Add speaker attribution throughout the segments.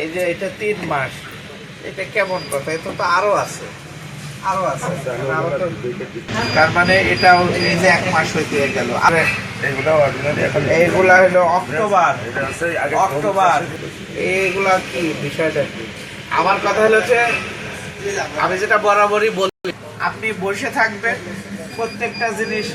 Speaker 1: এই যে এটা তিন মাস। এটা কেমন কথা? এটা তো আরও আছে। আরও আছে। আরও তার মানে এটাও এই যে এক মাস হইতে গেল। আর এইগুলা হলো অক্টোবর।
Speaker 2: এটা হচ্ছে
Speaker 1: অক্টোবর। এইগুলা কি বিষয়টা কি? আমার কথা হলো যে আমি যেটা বরাবরই বলি আপনি বসে থাকবেন প্রত্যেকটা জিনিস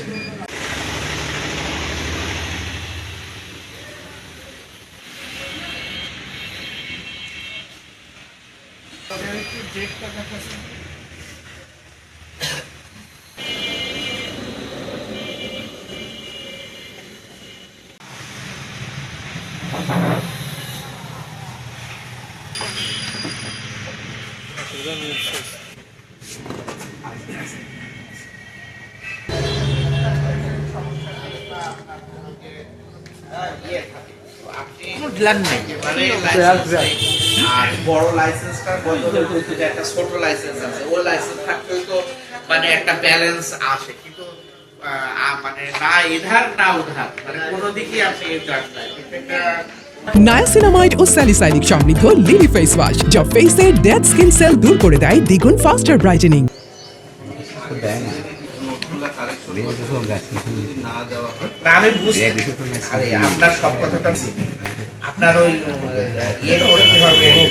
Speaker 1: ডিলার নেই মানে লাইসেন্স নেই। আর বড় লাইসেন্সটার বদলে হচ্ছে একটা ছোট লাইসেন্স আছে। ওই লাইসেন্স থাকলেও তো মানে একটা ব্যালেন্স আসে। কিন্তু মানে না এধার না উধার। মানে কোনো দিকে আপনি এধার নাই।
Speaker 3: নায়াসিনামাইড ও স্যালিসাইনিক সমৃদ্ধ লিলি ফেস ওয়াশ যা ফেসের ডেড স্কিন সেল দূর করে দেয় দ্বিগুণ ফাস্টার ব্রাইটেনিং
Speaker 1: আমি বুঝতে আপনার সব কথাটা। আপনার ওই ইয়েটা ইয়ে করতে হবে?